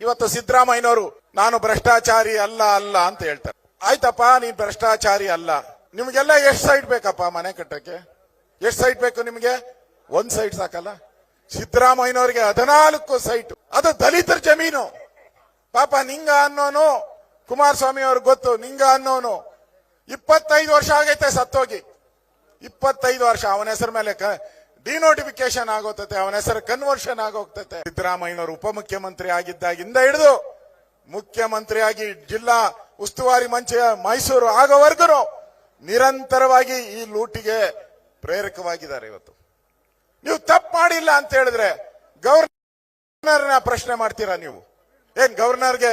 ಇವತ್ತು ಸಿದ್ದರಾಮಯ್ಯನವರು, ನಾನು ಭ್ರಷ್ಟಾಚಾರಿ ಅಲ್ಲ ಅಲ್ಲ ಅಂತ ಹೇಳ್ತಾರೆ. ಆಯ್ತಪ್ಪ, ನೀನ್ ಭ್ರಷ್ಟಾಚಾರಿ ಅಲ್ಲ. ನಿಮ್ಗೆಲ್ಲ ಎಷ್ಟು ಸೈಟ್ ಬೇಕಪ್ಪ ಮನೆ ಕಟ್ಟಕ್ಕೆ? ಎಷ್ಟು ಸೈಟ್ ಬೇಕು ನಿಮ್ಗೆ? ಒಂದ್ ಸೈಟ್ ಸಾಕಲ್ಲ. ಸಿದ್ದರಾಮಯ್ಯನವರಿಗೆ ಹದಿನಾಲ್ಕು ಸೈಟ್. ಅದು ದಲಿತರ ಜಮೀನು. ಪಾಪ ನಿಂಗ ಅನ್ನೋನು, ಕುಮಾರಸ್ವಾಮಿ ಅವ್ರಿಗೆ ಗೊತ್ತು, ನಿಂಗ ಅನ್ನೋನು. ಇಪ್ಪತ್ತೈದು ವರ್ಷ ಆಗೈತೆ ಸತ್ತೋಗಿ. ಇಪ್ಪತ್ತೈದು ವರ್ಷ, ಅವನ ಹೆಸರು ಮೇಲೆ ಡಿನೋಟಿಫಿಕೇಶನ್ ಆಗೋತತೆ, ಅವನ ಹೆಸರು ಕನ್ವರ್ಷನ್ ಆಗೋಗ್ತತೆ. ಸಿದ್ದರಾಮಯ್ಯನವರು ಉಪಮುಖ್ಯಮಂತ್ರಿ ಆಗಿದ್ದಾಗಿಂದ ಹಿಡಿದು ಮುಖ್ಯಮಂತ್ರಿಯಾಗಿ ಜಿಲ್ಲಾ ಉಸ್ತುವಾರಿ ಮಂಚ ಮೈಸೂರು ಆಗೋವರೆಗೂ ನಿರಂತರವಾಗಿ ಈ ಲೂಟಿಗೆ ಪ್ರೇರಕವಾಗಿದ್ದಾರೆ ಇವತ್ತು. ನೀವು ತಪ್ಪು ಮಾಡಿಲ್ಲ ಅಂತ ಹೇಳಿದ್ರೆ ಗವರ್ನರ್ನ ಪ್ರಶ್ನೆ ಮಾಡ್ತೀರಾ ನೀವು? ಏನ್ ಗವರ್ನರ್ಗೆ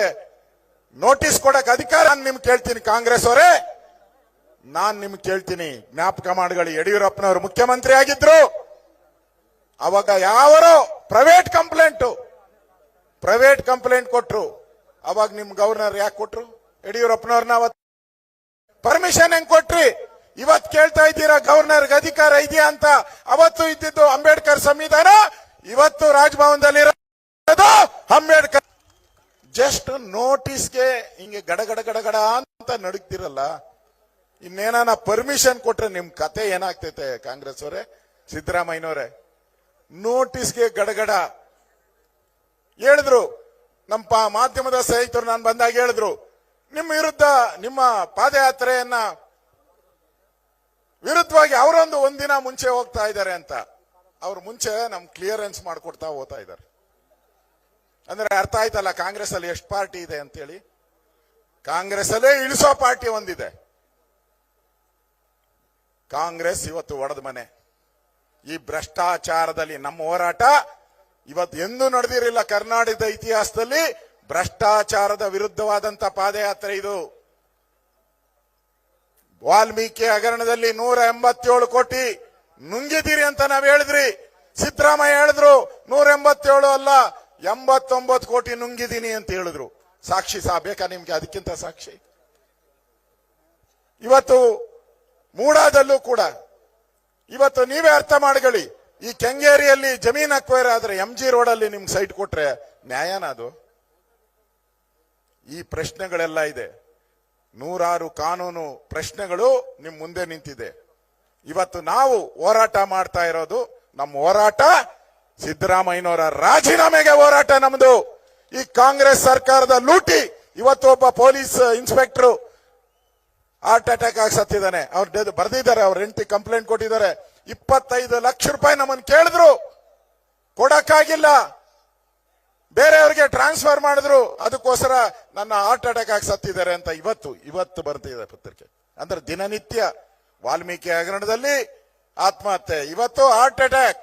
ನೋಟಿಸ್ ಕೊಡಕ್ ಅಧಿಕಾರ? ನಾನು ನಿಮ್ಗೆ ಕೇಳ್ತೀನಿ ಕಾಂಗ್ರೆಸ್ ಅವರೇ. ನಾನ್ ನಿಮ್ಗೆ ಕೇಳ್ತೀನಿ ಜ್ಞಾಪಕ ಮಾಡಿಗಳು ಯಡಿಯೂರಪ್ಪನವರು ಮುಖ್ಯಮಂತ್ರಿ ಆಗಿದ್ರು. ಅವಾಗ ಯಾವರೋ ಪ್ರೈವೇಟ್ ಕಂಪ್ಲೇಂಟ್ ಪ್ರೈವೇಟ್ ಕಂಪ್ಲೇಂಟ್ ಕೊಟ್ರು. ಅವಾಗ ನಿಮ್ ಗವರ್ನರ್ ಯಾಕೆ ಕೊಟ್ರು? ಯಡಿಯೂರಪ್ಪನವ್ರನ್ನ ಅವತ್ತು ಪರ್ಮಿಷನ್ ಹೆಂಗ್ ಕೊಟ್ರಿ? ಇವತ್ ಕೇಳ್ತಾ ಇದ್ದೀರಾ, ಗವರ್ನರ್ಗೆ ಅಧಿಕಾರ ಇದೆಯಾ ಅಂತ? ಅವತ್ತು ಇದ್ದಿದ್ದು ಅಂಬೇಡ್ಕರ್ ಸಂವಿಧಾನ, ಇವತ್ತು ರಾಜಭವನದಲ್ಲಿ ಅಂಬೇಡ್ಕರ್. ಜಸ್ಟ್ ನೋಟಿಸ್ಗೆ ಹಿಂಗೆ ಗಡ ಗಡ ಗಡ ಗಡ ಅಂತ ನಡುಗ್ತಿರಲ್ಲ ಇನ್ನೇನ ಪರ್ಮಿಷನ್ ಕೊಟ್ರೆ ನಿಮ್ ಕತೆ ಏನಾಗ್ತೈತೆ ಕಾಂಗ್ರೆಸ್ ಅವರೇ ಸಿದ್ದರಾಮಯ್ಯನವರೇ? ನೋಟಿಸ್ಗೆ ಗಡಗಡ. ಹೇಳಿದ್ರು, ನಮ್ಮ ಮಾಧ್ಯಮದ ಸ್ನೇಹಿತರು ನಾನು ಬಂದಾಗ ಹೇಳಿದ್ರು, ನಿಮ್ಮ ವಿರುದ್ಧ ನಿಮ್ಮ ಪಾದಯಾತ್ರೆಯನ್ನ ವಿರುದ್ಧವಾಗಿ ಅವರೊಂದು ಒಂದಿನ ಮುಂಚೆ ಹೋಗ್ತಾ ಇದ್ದಾರೆ ಅಂತ. ಅವ್ರು ಮುಂಚೆ ನಮ್ ಕ್ಲಿಯರೆನ್ಸ್ ಮಾಡ್ಕೊಡ್ತಾ ಹೋಗ್ತಾ ಇದ್ದಾರೆ. ಅಂದ್ರೆ ಅರ್ಥ ಆಯ್ತಲ್ಲ ಕಾಂಗ್ರೆಸ್ ಅಲ್ಲಿ ಎಷ್ಟು ಪಾರ್ಟಿ ಇದೆ ಅಂತೇಳಿ? ಕಾಂಗ್ರೆಸ್ ಅಲ್ಲೇ ಇಳಿಸೋ ಪಾರ್ಟಿ ಒಂದಿದೆ. ಕಾಂಗ್ರೆಸ್ ಇವತ್ತು ಒಡೆದ ಮನೆ. ಈ ಭ್ರಷ್ಟಾಚಾರದಲ್ಲಿ ನಮ್ಮ ಹೋರಾಟ ಇವತ್ತು ಎಂದೂ ನಡೆದಿರಲಿಲ್ಲ ಕರ್ನಾಟಕದ ಇತಿಹಾಸದಲ್ಲಿ. ಭ್ರಷ್ಟಾಚಾರದ ವಿರುದ್ಧವಾದಂತ ಪಾದಯಾತ್ರೆ ಇದು. ವಾಲ್ಮೀಕಿ ಹಗರಣದಲ್ಲಿ ನೂರ ಎಂಬತ್ತೇಳು ಕೋಟಿ ನುಂಗಿದ್ದೀರಿ ಅಂತ ನಾವ್ ಹೇಳಿದ್ರಿ. ಸಿದ್ದರಾಮಯ್ಯ ಹೇಳಿದ್ರು, ನೂರ ಎಂಬತ್ತೇಳು ಅಲ್ಲ, ಎಂಬತ್ತೊಂಬತ್ತು ಕೋಟಿ ನುಂಗಿದ್ದೀನಿ ಅಂತ ಹೇಳಿದ್ರು. ಸಾಕ್ಷಿ ಸಹ ಬೇಕಾ ನಿಮ್ಗೆ? ಅದಕ್ಕಿಂತ ಸಾಕ್ಷಿ. ಇವತ್ತು ಮೂಡಾದಲ್ಲೂ ಕೂಡ ಇವತ್ತು ನೀವೇ ಅರ್ಥ ಮಾಡ್ಕೊಳ್ಳಿ. ಈ ಕೆಂಗೇರಿಯಲ್ಲಿ ಜಮೀನ್ ಅಕ್ವೈರ್ ಆದ್ರೆ ಎಂ ಜಿ ಅಲ್ಲಿ ನಿಮ್ಗೆ ಸೈಟ್ ಕೊಟ್ರೆ ನ್ಯಾಯನ ಅದು? ಈ ಪ್ರಶ್ನೆಗಳೆಲ್ಲ ಇದೆ. ನೂರಾರು ಕಾನೂನು ಪ್ರಶ್ನೆಗಳು ನಿಮ್ ಮುಂದೆ ನಿಂತಿದೆ. ಇವತ್ತು ನಾವು ಹೋರಾಟ ಮಾಡ್ತಾ ಇರೋದು ನಮ್ಮ ಹೋರಾಟ ಸಿದ್ದರಾಮಯ್ಯನವರ ರಾಜೀನಾಮೆಗೆ ಹೋರಾಟ ನಮ್ದು. ಈ ಕಾಂಗ್ರೆಸ್ ಸರ್ಕಾರದ ಲೂಟಿ, ಇವತ್ತು ಒಬ್ಬ ಪೊಲೀಸ್ ಇನ್ಸ್ಪೆಕ್ಟರ್ ಹಾರ್ಟ್ ಅಟ್ಯಾಕ್ ಆಗಿ ಸತ್ತಿದ್ದಾನೆ. ಅವ್ರು ಬರ್ದಿದ್ದಾರೆ, ಅವ್ರ ಹೆಂಡತಿ ಕಂಪ್ಲೇಂಟ್ ಕೊಟ್ಟಿದ್ದಾರೆ. ಇಪ್ಪತ್ತೈದು ಲಕ್ಷ ರೂಪಾಯಿ ನಮ್ಮನ್ನು ಕೇಳಿದ್ರು. ಕೊಡಕ್ಕಾಗಿಲ್ಲ. ಬೇರೆಯವ್ರಿಗೆ ಟ್ರಾನ್ಸ್ಫರ್ ಮಾಡಿದ್ರು. ಅದಕ್ಕೋಸ್ಕರ ನನ್ನ ಹಾರ್ಟ್ ಅಟ್ಯಾಕ್ ಆಗಿ ಸತ್ತಿದ್ದಾರೆ ಅಂತ ಇವತ್ತು ಇವತ್ತು ಬರ್ತಿದೆ ಪತ್ರಿಕೆ. ಅಂದ್ರೆ ದಿನನಿತ್ಯ, ವಾಲ್ಮೀಕಿ ಹಗರಣದಲ್ಲಿ ಆತ್ಮಹತ್ಯೆ. ಇವತ್ತು ಹಾರ್ಟ್ ಅಟ್ಯಾಕ್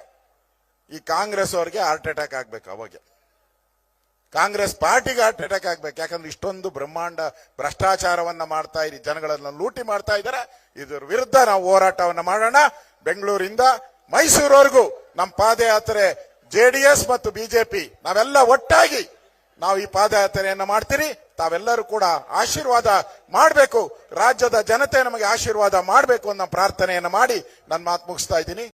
ಈ ಕಾಂಗ್ರೆಸ್ ಅವ್ರಿಗೆ ಹಾರ್ಟ್ ಅಟ್ಯಾಕ್ ಆಗ್ಬೇಕು ಅವಾಗ. ಕಾಂಗ್ರೆಸ್ ಪಾರ್ಟಿಗೆ ಹಾರ್ಟ್ ಅಟ್ಯಾಕ್ ಆಗ್ಬೇಕು. ಯಾಕಂದ್ರೆ ಇಷ್ಟೊಂದು ಬ್ರಹ್ಮಾಂಡ ಭ್ರಷ್ಟಾಚಾರವನ್ನ ಮಾಡ್ತಾ ಇರಿ, ಜನಗಳನ್ನ ಲೂಟಿ ಮಾಡ್ತಾ ಇದ್ದಾರೆ. ಇದರ ವಿರುದ್ಧ ನಾವು ಹೋರಾಟವನ್ನ ಮಾಡೋಣ. ಬೆಂಗಳೂರಿಂದ ಮೈಸೂರವರೆಗೂ ನಮ್ಮ ಪಾದಯಾತ್ರೆ ಜೆಡಿಎಸ್ ಮತ್ತು ಬಿಜೆಪಿ ನಾವೆಲ್ಲ ಒಟ್ಟಾಗಿ ನಾವು ಈ ಪಾದಯಾತ್ರೆಯನ್ನ ಮಾಡ್ತೀರಿ. ತಾವೆಲ್ಲರೂ ಕೂಡ ಆಶೀರ್ವಾದ ಮಾಡಬೇಕು. ರಾಜ್ಯದ ಜನತೆ ನಮಗೆ ಆಶೀರ್ವಾದ ಮಾಡಬೇಕು ಅನ್ನೋ ಪ್ರಾರ್ಥನೆಯನ್ನು ಮಾಡಿ ನನ್ನ ಮಾತು ಮುಗಿಸ್ತಾ ಇದ್ದೀನಿ.